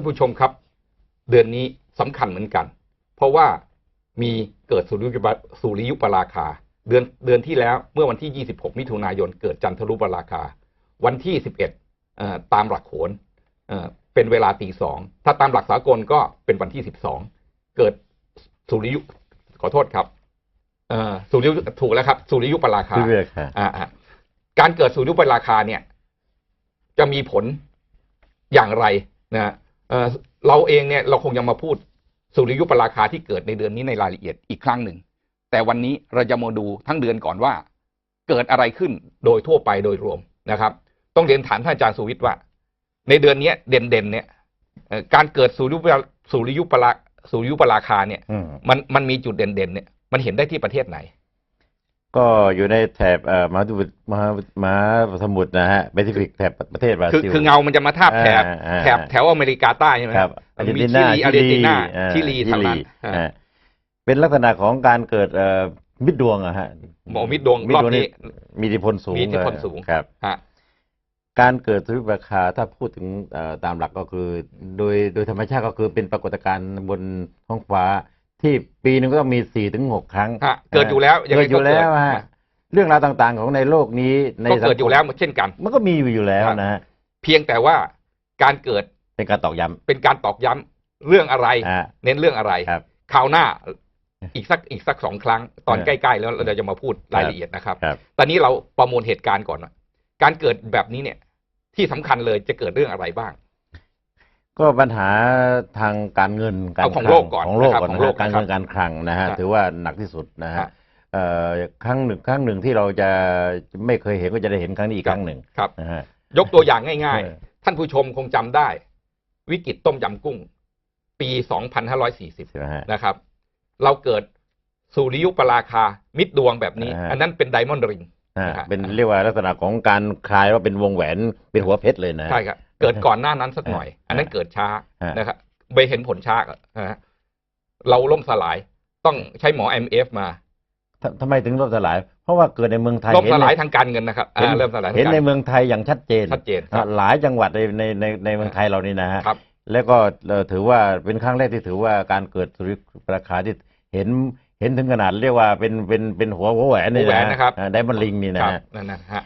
านผู้ชมครับ เดือนนี้สำคัญเหมือนกัน เพราะว่ามีเกิดสุริยุปราสุริยุปราคา เดือนเดือนที่แล้วเมื่อวันที่ 26 มิถุนายนเกิดจันทรุปราคา วันที่ 11เอ่อตามหลักโหนเอ่อเป็นเวลาตีสองถ้าตามหลักสากลก็เป็นวันที่ 12 เกิดสุริยุขอโทษครับเอ่อสุริยุถูกแล้วครับ สุริยุปราคาที่เรียกค่ะอ่าอ่าการเกิดสุริยุปราคาเนี่ย จะมีผลอย่างไรนะ เอ่อเราเองเนี่ยเราคงยังมาพูดสุริยุปราคาที่เกิดในเดือนนี้ในรายละเอียดอีกครั้งหนึ่ง แต่วันนี้เราจะมาดูทั้งเดือนก่อนว่า เกิดอะไรขึ้นโดยทั่วไปโดยรวมนะครับ ต้องเรียนถามท่านอาจารย์สุวิทย์ว่า ในเดือนเนี้ยเด่นๆเนี่ยเอ่อการเกิดสุริยุปราสุริยุปราสุริยุปราคาเนี่ยอืมมันมันมีจุดเด่นๆเนี่ยมันเห็นได้ที่ประเทศไหน ก็อยู่ในแถบเอ่อมหาสมุทรมหามหาสมุทรนะฮะแปซิฟิกแถบประเทศบราคือซิล คือเงามันจะมาทาบแถบอ่าอ่า แถบแถวอเมริกาใต้ใช่ไหมครับอาร์เจนมีติชินาลีอาร์เจนตินาอ่ชิลีทางนั้นอ่าอ่าเป็นลักษณะของการเกิดเอ่อมิดดวงอะฮะหมอมิดดวงรอบนี้ มีอิทธิพลสูงมีอิทธิพลสูง ครับ ฮะ การเกิดสุริยุปราคาถ้าพูดถึงเอ่อตามหลักก็คือ โดยโดยธรรมชาติก็คือเป็นปรากฏการณ์บนท้องฟ้า ที่ปีหนึ่งก็ต้องมีสี่ถึงหกครั้งฮะเกิดอยู่แล้วยังเกิไงดอยู่แล้วก็ฮะเรื่องราวต่างๆของในโลกนี้ในก็เกิดอยู่แล้วเช่นกัน มันก็มีอยู่แล้วนะฮะเพียงแต่ว่าการเกิดเป็นการตอกย้เป็นการตอกย้ำเรื่องอะไรำอ่าเน้นเรื่องอะไรครับ คราวหน้าอีกสักอีกสักสองครั้งตอนเออใกล้ๆแล้วเราจะมาพูดรายละเอียดนะครับ ครับ ตอนนี้เราประมวลเหตุการณ์ก่อนว่าการเกิดแบบนี้เนี่ย ที่สำคัญเลยจะเกิดเรื่องอะไรบ้าง ก็ปัญหาทางการเงินการเอาของคลัโลกก่อนของโลกนะครับก่อนของนะโลฮะกการนะครับเงินการคลังนะฮะครับถือว่าหนักที่สุดนะฮะฮะเอ่อครั้งหนึ่งครั้งหนึ่งที่เราจะไม่เคยเห็นก็จะได้เห็นครั้งนี้อีกครับครั้งหนึ่งครับ นะฮะ ยกตัวอย่างง่ายเออ ๆ ท่านผู้ชมคงจำได้ วิกฤตต้มยำกุ้ง ปี 2540 ใช่ไหมฮะ นะครับ เราเกิดสุริยุปราคามิดดวงแบบนี้ อ่าฮะ อันนั้นเป็นไดมอนด์ริง อ่านะฮะเป็นเรียกว่าลักษณะของการคลายว่าเป็นวงแหวนเป็นหัวเพชรเลยนะฮะ ใช่ครับ เกิดก่อนหน้านั้นสักหน่อย อันนั้นเกิดช้าฮะนะครับไปเห็นผลช้านะฮะเราล่มสลายต้องใช้หมอ MF มาทำทำไมถึงล่มสลาย เพราะว่าเกิดในเมืองไทยล่มสลายเห็นทางการเงินนะครับในอ่าเริ่มสลายทางเห็นการในเงินเมืองไทยอย่างชัดเจนชัดเจนครับหลายจังหวัดในในในในเมืองไทยเรานี่นะฮะครับแล้วก็เอ่อถือว่าเป็นครั้งแรกที่ถือว่าการเกิดสุริยุปราคาที่เห็นเห็นถึงขนาดเรียกว่าเป็นเป็นเป็นหัวหัวแหวนนี่หัวแหวนนะครับ ไดมอนลิงนี่นะครับฮะนั่นนะฮะ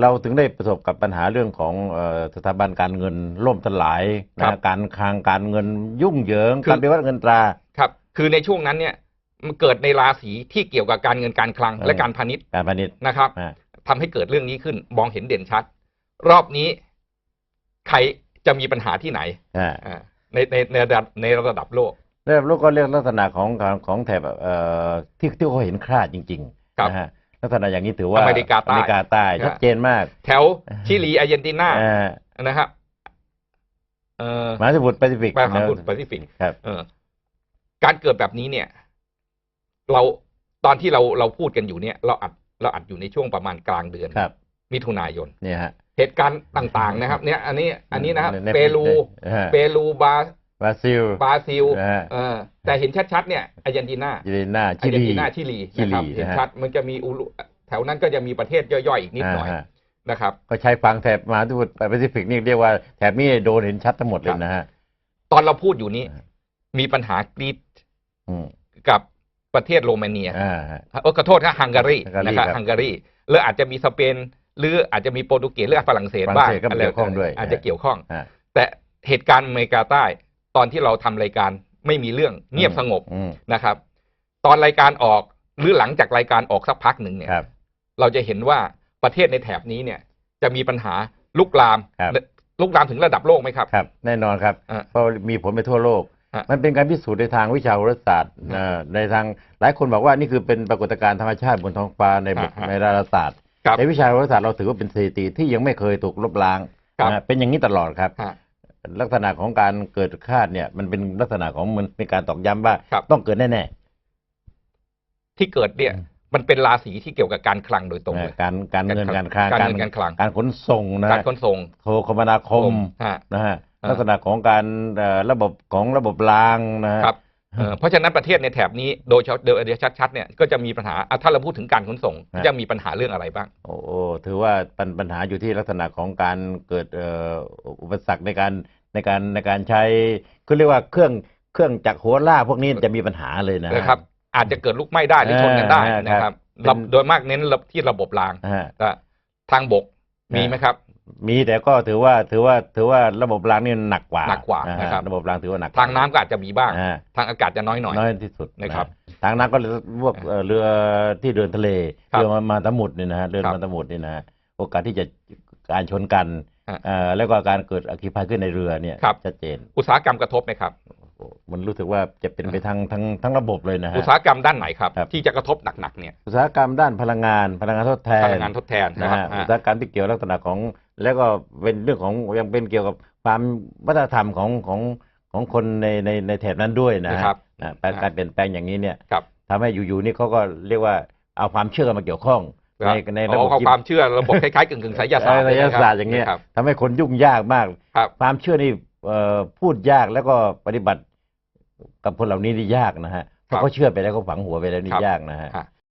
เราถึงได้ประสบกับปัญหาเรื่องของเอ่อสถาบันการเงินล่มสลายครันะบการคลังการเงินยุ่งเหยิงคือการปฏิวัติเงินตราครับ คือในช่วงนั้นเนี่ยมันเกิดในราศีที่เกี่ยวกับการเงินการคลังเออและการพาณิชย์การพาณิชย์นะครับอ่าทำให้เกิดเรื่องนี้ขึ้นมองเห็นเด่นชัด รอบนี้ใครจะมีปัญหาที่ไหนอ่าอ่าในในในระดับในระดับโลกแล้วโลกก็เรียกลักษณะของของของแถบเอ่อที่ที่เขาเห็นคราดจริงครับๆนะฮะ ลักษณะอย่างนี้ถือว่าอเมริกาใต้อเมริกาใต้ครับชัดเจนมาก แถวชิลีอาร์เจนตินาอ่านะครับเอ่อมหาสมุทรแปซิฟิกแปลหานะบุตรแปซิฟิกครับเออการเกิดแบบนี้เนี่ย เราตอนที่เราเราพูดกันอยู่เนี่ย เราอัดเราอัดอยู่ในช่วงประมาณกลางเดือนครับ มิถุนายนเนี่ยฮะเหตุการณ์ต่าง ๆ นะครับ เนี่ย อันนี้ อันนี้นะครับในเปรูในฮะเปรูบรา บราซิล บราซิลนะฮะ เออแต่เห็นชัดๆเนี่ยอาร์เจนตินาอาร์เจนตินาอาชิร์เจนลีตินาชิลีนะครับชิลีเห็นนะฮะ ชัดมันจะมีอุรุแถวนั้นก็จะมีประเทศย่อยๆอีกนิดหน่อยาฮะนะครับ ก็ใช้ฟังแถบมหาสมุทรแปซิฟิกนี่เรียกว่าแถบนี้โดนเห็นชัดทั้งหมดเลยนะฮะ ตอนเราพูดอยู่นี้ อ่า มีปัญหากรีซอืมกับประเทศโรมาเนียอ่าฮะ เออขอโทษครับฮังการีฮังการีนะครับครับฮังการีหรืออาจจะมีสเปนหรืออาจจะมีโปรตุเกสหรือฝรั่งเศสฝรั่งบ้างเศสก็อะไรเกี่ยวข้องด้วย อาจจะเกี่ยวข้อง อ่าแต่เหตุการณ์อเมริกาใต้ ตอนที่เราทำรายการไม่มีเรื่องเงียบสงบอืมนะครับ ตอนรายการออกหรือหลังจากรายการออกสักพักหนึ่งเนี่ยครับเราจะเห็นว่าประเทศในแถบนี้เนี่ย จะมีปัญหาลุกลามครับลุกลามถึงระดับโลกไหมครับครับ แน่นอนครับอ่าเพราะมีผลไปทั่วโลกอะมันเป็นการพิสูจน์ในทางวิชาโหราศาสตร์อะเอ่อในทางหลายคนบอกว่านี่คือเป็นปรากฏการณ์ธรรมชาติบนท้องฟ้าในบทอะในดาราศาสตร์ครับในวิชาโหราศาสตร์เราถือว่าเป็นสถิติที่ยังไม่เคยถูกลบล้างครับนะเป็นอย่างนี้ตลอดครับฮะ ลักษณะของการเกิดคาดเนี่ย มันเป็นลักษณะของมันเป็นการตอกย้ำว่า ครับ ต้องเกิดแน่ที่เกิดเนี่ยอืมมันเป็นราศีที่เกี่ยวกับการคลังโดยตรงๆเลยนะการการเงินกาการรคลังการเงินการคลัง การขนส่งนะการขนส่งโทรคมนาคมฮะ นะฮะอ่า ลักษณะของการเอ่อระบบของระบบรางนะฮะ ครับเอ่อเพราะฉะนั้นประเทศในแถบนี้โดยเฉพาะโดยชัดๆเนี่ยก็จะมีปัญหาอะถ้าเราพูดถึงการขนส่งฮะ จะมีปัญหาเรื่องอะไรบ้าง โอ้โอ้ถือว่าปัญปัญหาอยู่ที่ลักษณะของการเกิดเอ่ออุปสรรคในการ ในการในการใช้คือเรียกว่าเครื่องเครื่องจักรโหราพวกนี้จะมีปัญหาเลยนะฮะนะครับ อาจจะเกิดลุกไหม้ได้หรือชนกันได้อ่านะครับครับระโดยมากเน้นที่ระบบรางฮะอะทางบกมีไหมครับ มีแต่ก็ถือว่าถือว่าถือว่าระบบรางนี่หนักกว่าหนักกว่าฮนะครับ ระบบรางถือว่าหนักทางน้ำก็อาจจะมีบ้างอ่าทางอากาศจะน้อยหน่อย น้อยที่สุดนะครับ ทางน้ำก็พวกเอ่อเรือที่เดินทะเลครับเรือมามาตามุดนี่นะฮะเรือครับ มาตามุดนี่นะฮะโอกาสที่จะการชนกันฮะเอ่อ แล้วก็การเกิดอัคคีภัยขึ้นในเรือเนี่ยครับชัดเจน อุตสาหกรรมกระทบไหมครับโอ้มันรู้สึกว่าจะเป็นไปทั้งทั้งทั้งระบบเลยนะฮะอุตสาหกรรมด้านไหนครับครับ ที่จะกระทบหนักๆเนี่ยอุตสาหกรรมด้านพลังงานพลังงานทดแทพนลังงานทดแทนนะนะครัฮะบอุตสาหกรรมที่เกี่ยวลักษณะของ แล้วก็เป็นเรื่องของยังเป็นเกี่ยวกับความวัฒนธรรมของของของคนในในในแถบนั้นด้วยนะนะฮะครับนะการการเปลี่ยนแปลงอย่างนี้เนี่ยครับทำให้อยู่ๆนี่เขาก็เรียกว่าเอาความเชื่อมาเกี่ยวข้องค ในรับในระบบเอาเอาความเชื่อระบบคล้ายๆกึ่งๆไสยศาสตร์ไสยศาสตร์อย่างเงี้ยครับทำให้คนยุ่งยากมากครับความเชื่อนี่เอ่อพูดยากแล้วก็ปฏิบัติกับคนเหล่านี้นี่ยากนะฮะเพครัราะบเขาเชื่อไปแล้วเขาฝังหัวไปแล้วนี่ครับยากนะฮะฮะ